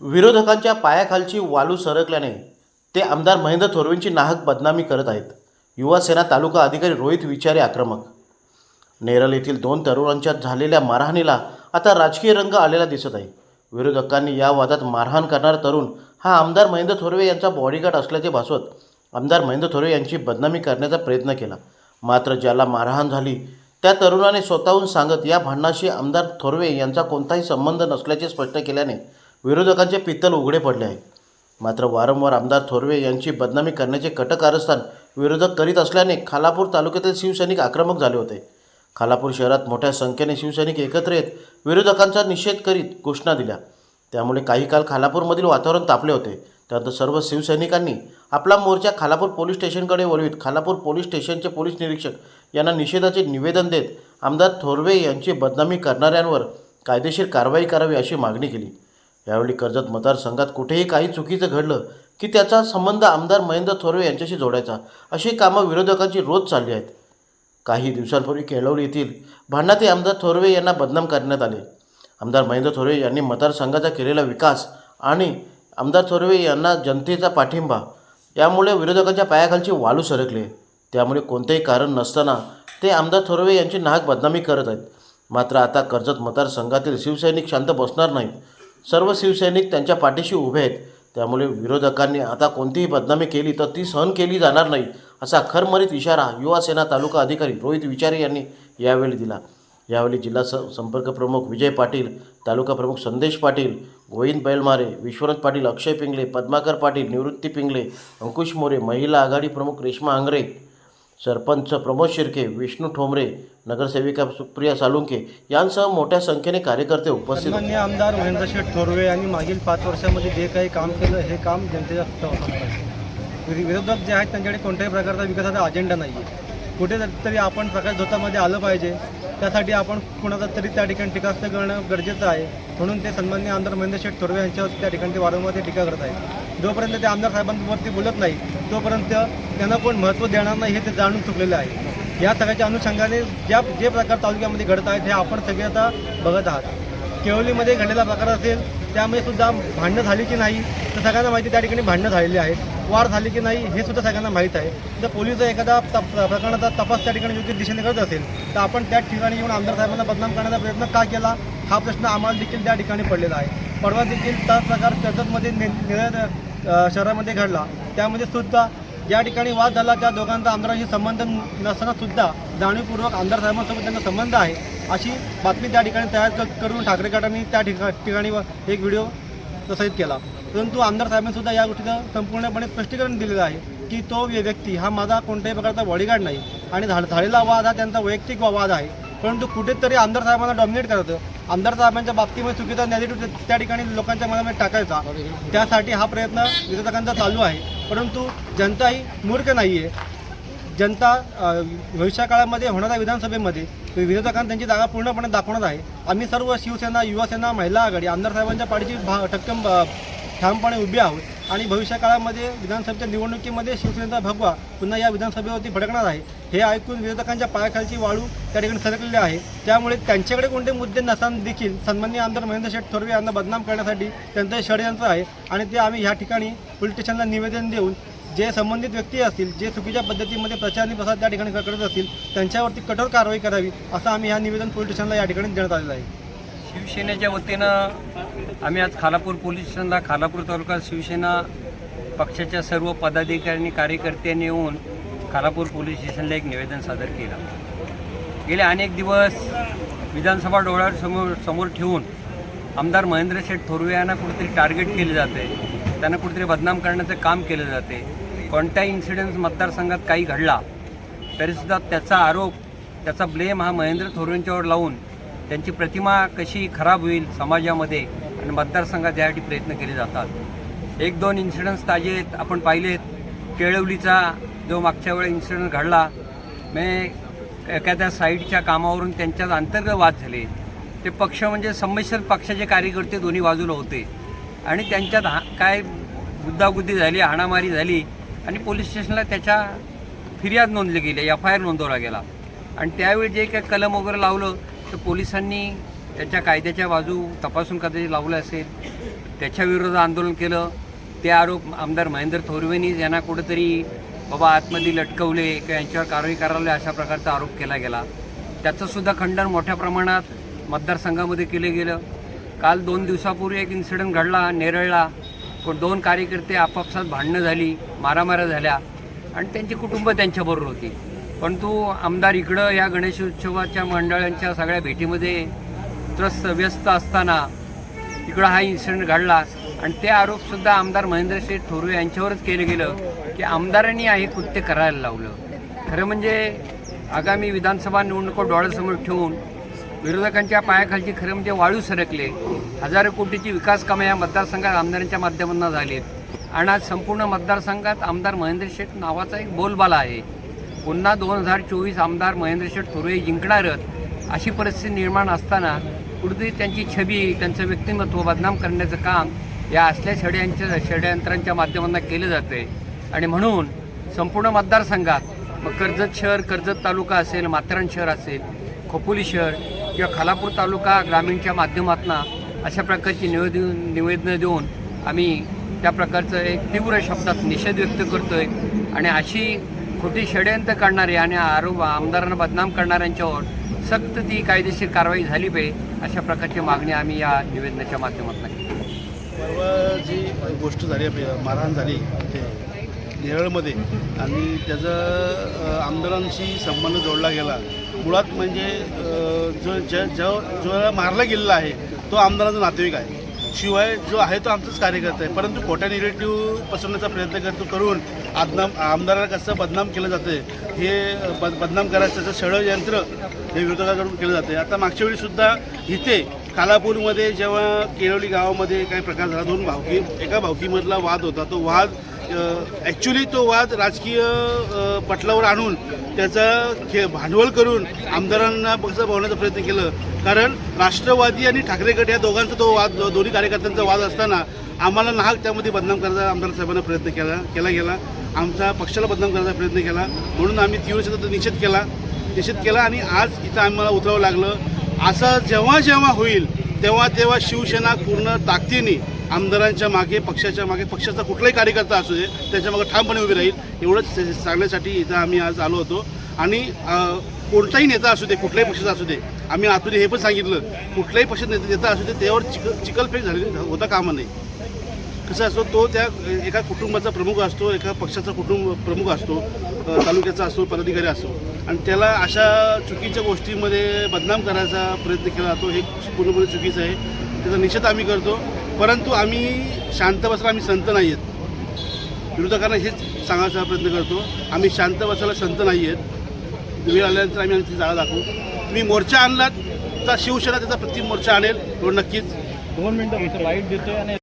विरोधकांच्या पायाखालची वालू सरकल्याने ते आमदार महेंद्र थोरवेंची नाहक बदनामी करत आहेत. युवासेना तालुका अधिकारी रोहित विचारे आक्रमक. नेरल येथील दोन तरुणांच्या झालेल्या मारहाणीला आता राजकीय रंग आलेला दिसत आहे. विरोधकांनी या वादात मारहाण करणारा तरुण हा आमदार महेंद्र थोरवे यांचा बॉडीगार्ड असल्याचे भासवत आमदार महेंद्र थोरवे यांची बदनामी करण्याचा प्रयत्न केला. मात्र ज्याला मारहाण झाली त्या तरुणाने स्वतःहून सांगत या भांडणाशी आमदार थोरवे यांचा कोणताही संबंध नसल्याचे स्पष्ट केल्याने विरोधकांचे पित्तल उघडे पडले आहे. मात्र वारंवार आमदार थोरवे यांची बदनामी करण्याचे कटक कारस्थान विरोधक करीत असल्याने खालापूर तालुक्यातील शिवसैनिक आक्रमक झाले होते. खालापूर शहरात मोठ्या संख्येने शिवसैनिक एकत्र येत विरोधकांचा निषेध करीत घोषणा दिल्या. त्यामुळे काही काळ खालापूरमधील वातावरण तापले होते. त्यानंतर सर्व शिवसैनिकांनी आपला मोर्चा खालापूर पोलीस स्टेशनकडे वळवीत. खालापूर पोलीस स्टेशनचे पोलीस निरीक्षक यांना निषेधाचे निवेदन देत आमदार थोरवे यांची बदनामी करणाऱ्यांवर कायदेशीर कारवाई करावी अशी मागणी केली. यावेळी कर्जत मतदारसंघात कुठेही काही चुकीचं घडलं की त्याचा संबंध आमदार महेंद्र थोरवे यांच्याशी जोडायचा अशी कामं विरोधकांची रोज चालली आहेत. काही दिवसांपूर्वी केळवली येथील भांडणाते आमदार थोरवे यांना बदनाम करण्यात आले. आमदार महेंद्र थोरवे यांनी मतदारसंघाचा केलेला विकास आणि आमदार थोरवे यांना जनतेचा पाठिंबा यामुळे विरोधकांच्या पायाखालची वालू सरकले. त्यामुळे कोणतेही कारण नसताना ते आमदार थोरवे यांची नाहक बदनामी करत आहेत. मात्र आता कर्जत मतदारसंघातील शिवसैनिक शांत बसणार नाहीत. सर्व शिवसैनिक त्यांच्या पाठीशी उभे आहेत. त्यामुळे विरोधकांनी आता कोणतीही बदनामी केली तर ती सहन केली जाणार नाही असा खरमरीत इशारा युवा सेना तालुका अधिकारी रोहित विचारे यांनी यावेळी दिला. यावेळी जिल्हा स संपर्क प्रमुख विजय पाटील तालुका प्रमुख संदेश पाटील गोविंद बैलमारे विश्वनाथ पाटील अक्षय पिंगले पद्माकर पाटील निवृत्ती पिंगले अंकुश मोरे महिला आघाडी प्रमुख रेश्मा आंग्रे सरपंच प्रमोद शिर्के विष्णू ठोंबरे नगरसेविका सुप्रिया सालुंके यांसह मोठ्या संख्येने कार्यकर्ते उपस्थित होते. आमदार महेंद्र शेठ थोरवे यांनी मागील पाच वर्षामध्ये जे काही काम केलं हे काम जनतेच्या हिताचं विरोधक जे आहेत त्यांच्याकडे कोणत्याही प्रकारचा विकासाचा अजेंडा नाही आहे कुठे तरी आपण प्रकाश धोतामध्ये आलं पाहिजे. त्यासाठी आपण कुणाचा तरी त्या ठिकाणी टीकास्त करणं गरजेचं आहे. म्हणून ते सन्मान्य आमदार महेंद्र शेठ थोरवे यांच्यावर त्या ठिकाणी ते वारंवार ते टीका करत आहेत. जोपर्यंत ते आमदार साहेबांवरती बोलत नाही तोपर्यंत त्यांना कोण महत्त्व देणार नाही हे ते जाणून चुकलेले आहे. या सगळ्याच्या अनुषंगाने ज्या जे प्रकार तालुक्यामध्ये घडत आहेत हे आपण सगळे आता बघत आहात. केवलीमध्ये घडलेला प्रकार असेल त्यामुळे सुद्धा भांडणं झाली की नाही तर सगळ्यांना माहिती त्या ठिकाणी भांडणं झालेली आहेत. वार झाली की नाही हे सुद्धा सगळ्यांना माहीत आहे. जर पोलीस एखादा तप प्रकरणाचा तपास त्या ठिकाणी योग्य दिशेने करत असेल तर आपण त्या ठिकाणी येऊन आमदार साहेबांना बदनाम करण्याचा प्रयत्न का केला? हा प्रश्न आम्हाला देखील त्या ठिकाणी पडलेला आहे. परवा देखील त्याच प्रकार कर्जतमध्ये ने शहरामध्ये घडला. त्यामध्ये सुद्धा ज्या ठिकाणी वाद झाला त्या दोघांचा आमदारांशी संबंध नसताना सुद्धा जाणीवपूर्वक आमदार साहेबांसोबत त्यांचा संबंध आहे अशी बातमी त्या ठिकाणी तयार करून ठाकरे गटांनी त्या ठिका ठिकाणी व- एक व्हिडिओ प्रसारित केला. परंतु आमदार साहेबांसुद्धा या गोष्टीचं संपूर्णपणे स्पष्टीकरण दिलेलं आहे की तो व्यक्ती हा माझा कोणत्याही प्रकारचा बॉडीगार्ड नाही आणि झालेला वाद हा त्यांचा वैयक्तिक वाद आहे. परंतु कुठेतरी आमदार साहेबांना डॉमिनेट करतं. आमदार साहेबांच्या बाबतीमध्ये चुकीचा नेगेटिव्ह त्या ठिकाणी लोकांच्या मनामध्ये टाकायचा. त्यासाठी हा प्रयत्न विरोधकांचा चालू आहे. परंतु जनता ही मूर्ख नाही आहे जनता भविष्याकाळामध्ये भविष्यकाळामध्ये होणाऱ्या विधानसभेमध्ये विरोधकांना त्यांची जागा पूर्णपणे दाखवणार आहे. आम्ही सर्व शिवसेना युवासेना महिला आघाडी आमदार साहेबांच्या पाठीची भा टक्कम ठामपणे उभी आहोत. आणि भविष्यकाळामध्ये विधानसभेच्या निवडणुकीमध्ये शिवसेनेचा भगवा पुन्हा या विधानसभेवरती भडकणार आहे. हे ऐकून विरोधकांच्या पायाखालची वाळू त्या ठिकाणी सरकलेली आहे. त्यामुळे त्यांच्याकडे कोणते मुद्दे नसताना देखील सन्मान्य आमदार महेंद्र शेठ थोरवे यांना बदनाम करण्यासाठी त्यांचं हे षडयंत्र आहे. आणि ते आम्ही ह्या ठिकाणी पोलीस स्टेशनला निवेदन देऊन जे संबंधित व्यक्ती असतील जे चुकीच्या पद्धतीमध्ये प्रचार आणि प्रसार त्या ठिकाणी करत असतील त्यांच्यावरती कठोर कारवाई करावी असं आम्ही ह्या निवेदन पोलीस स्टेशनला या ठिकाणी देण्यात आलेलं आहे. शिवसेनेच्या वतीनं आम्ही आज खालापूर पोलीस स्टेशनला खालापूर तालुका शिवसेना पक्षाच्या सर्व पदाधिकाऱ्यांनी कार्यकर्त्यांनी येऊन खालापूर पोलीस स्टेशनला एक निवेदन सादर केलं. गेले अनेक दिवस विधानसभा डोळ्यासमोर समोर ठेवून आमदार महेंद्र शेठ थोरवे यांना कुठेतरी टार्गेट केले जाते त्यांना कुठेतरी बदनाम करण्याचं काम केलं जाते कोणत्याही इन्सिडेंट मतदारसंघात काही घडला तरीसुद्धा त्याचा आरोप त्याचा ब्लेम हा महेंद्र थोरवेंच्यावर लावून त्यांची प्रतिमा कशी खराब होईल समाजामध्ये आणि मतदारसंघात यासाठी प्रयत्न केले जातात. एक दोन इन्सिडन्स ताजे आहेत आपण पाहिलेत केळवलीचा जो मागच्या वेळी इन्सिडेंट घडला मे एखाद्या साईडच्या कामावरून त्यांच्यात अंतर्गत वाद झाले. ते पक्ष म्हणजे संमिश्र पक्षाचे कार्यकर्ते दोन्ही बाजूला होते. आणि त्यांच्यात हा काय गुद्दागुद्दी झाली हाणामारी झाली आणि पोलीस स्टेशनला त्याच्या फिर्याद नोंदली गेली एफ आय आर नोंदवला गेला. आणि त्यावेळी जे काही कलम वगैरे लावलं तर पोलिसांनी त्याच्या कायद्याच्या बाजू तपासून कदाचित लावलं असेल. त्याच्याविरोधात आंदोलन केलं. ते आरोप आमदार महेंद्र थोरवेनी यांना कुठेतरी बाबा आतमध्ये लटकवले किंवा यांच्यावर कारवाई करायला अशा प्रकारचा आरोप केला गेला. त्याचंसुद्धा खंडन मोठ्या प्रमाणात मतदारसंघामध्ये केलं गेलं. काल दोन दिवसापूर्वी एक इन्सिडंट घडला नेरळला. पण दोन कार्यकर्ते आपापसात भांडणं झाली मारामाऱ्या झाल्या. आणि त्यांची कुटुंब त्यांच्याबरोबर होती. परंतु आमदार इकडं या गणेश उत्सवाच्या मंडळांच्या सगळ्या भेटीमध्ये त्रस्त व्यस्त असताना इकडं हा इन्सिडेंट घडला. आणि ते आरोपसुद्धा आमदार महेंद्र शेठ थोरवे यांच्यावरच केलं गेलं की आमदारांनी हे कृत्य करायला लावलं. खरं म्हणजे आगामी विधानसभा निवडणुका डोळ्यासमोर ठेवून विरोधकांच्या पायाखालची खरं म्हणजे वाळू सरकले. हजारो कोटीची विकास कामं या मतदारसंघात आमदारांच्या माध्यमातून झालीत आणि आज संपूर्ण मतदारसंघात आमदार महेंद्र शेठ नावाचा एक बोलबाला आहे. पुन्हा दोन हजार चोवीस आमदार महेंद्रशेठ थोरवे जिंकणारच अशी परिस्थिती निर्माण असताना कुठेतरी त्यांची छबी त्यांचं व्यक्तिमत्व बदनाम करण्याचं काम या असल्या षड्यांच्या षड्यंत्रांच्या माध्यमातून केलं जातं आहे आणि म्हणून संपूर्ण मतदारसंघात मग कर्जत शहर कर्जत तालुका असेल माथेरान शहर असेल खोपोली शहर किंवा खालापूर तालुका ग्रामीणच्या माध्यमातून अशा प्रकारची निवेदन निवेदनं देऊन आम्ही त्या प्रकारचं एक तीव्र शब्दात निषेध व्यक्त करतो आहे आणि अशी खोटी षड्यंत्र करणारे आणि आरोप आमदारांना बदनाम करणाऱ्यांच्यावर सक्त ती कायदेशीर कारवाई झाली पाहिजे अशा प्रकारची मागणी आम्ही या निवेदनाच्या माध्यमातून केली. परवा जी गोष्ट झाली मारहाण झाली ते नेरळमध्ये आणि त्याचा आमदारांशी संबंध जोडला गेला. मुळात म्हणजे जो ज्या जो जो मारला गेलेला आहे तो आमदारांचा नातेवाईक आहे. शिवाय जो आहे तो आमचाच कार्यकर्ता आहे. परंतु खोट्या निगेटिव्ह पसरण्याचा प्रयत्न करतो करून आदनाम आमदाराला कसं बदनाम केलं जातं हे बद बदनाम करायचं त्याचं षडयंत्र हे विरोधकाकडून केलं जाते आता मागच्या वेळीसुद्धा इथे कालापूरमध्ये जेव्हा केळवली गावामध्ये काही प्रकार झाला दोन भावकी एका भावकीमधला वाद होता तो वाद ॲक्च्युली तो वाद राजकीय पटलावर आणून त्याचा खे भांडवल करून आमदारांना पक्ष भावण्याचा प्रयत्न केलं. कारण राष्ट्रवादी आणि ठाकरे गट या दोघांचा तो वाद दोन्ही कार्यकर्त्यांचा वाद असताना आम्हाला नाहक त्यामध्ये बदनाम करायचा आमदार साहेबांना प्रयत्न केला केला गेला आमचा पक्षाला बदनाम करायचा प्रयत्न केला. म्हणून आम्ही तीव्र शब्दात निषेध केला निषेध केला आणि आज इथं आम्हाला उतरावं लागलं. असं जेव्हा जेव्हा होईल तेव्हा तेव्हा शिवसेना पूर्ण ताकदीने आमदारांच्या मागे पक्षाच्या मागे पक्षाचा कुठलाही कार्यकर्ता असू दे त्याच्यामागे ठामपणे उभी राहील एवढंच सांगण्यासाठी इथं आम्ही आज आलो होतो. आणि कोणताही नेता असू दे कुठल्याही पक्षाचा असू दे आम्ही आतून हे पण सांगितलं कुठल्याही पक्षात नेता नेता असू दे त्यावर चिक चिकलफेक झालेली होता कामा नाही कसं असतो तो त्या एका कुटुंबाचा प्रमुख असतो एका पक्षाचा कुटुंब प्रमुख असतो तालुक्याचा असतो पदाधिकारी असतो आणि त्याला अशा चुकीच्या गोष्टीमध्ये बदनाम करायचा प्रयत्न केला जातो हे पूर्णपणे चुकीचं आहे. त्याचा निषेध आम्ही करतो. परंतु आम्ही शांत बसला आम्ही संत नाही आहेत. विरोधकांना हेच सांगायचा प्रयत्न करतो. आम्ही शांत बसायला संत नाही आहेत. वेळ आल्यानंतर आम्ही आमची जाळा दाखवू. तुम्ही मोर्चा आणलात तर शिवसेना त्याचा प्रति मोर्चा आणेल. तो नक्कीच. दोन मिनटं लाइट देतोय आणि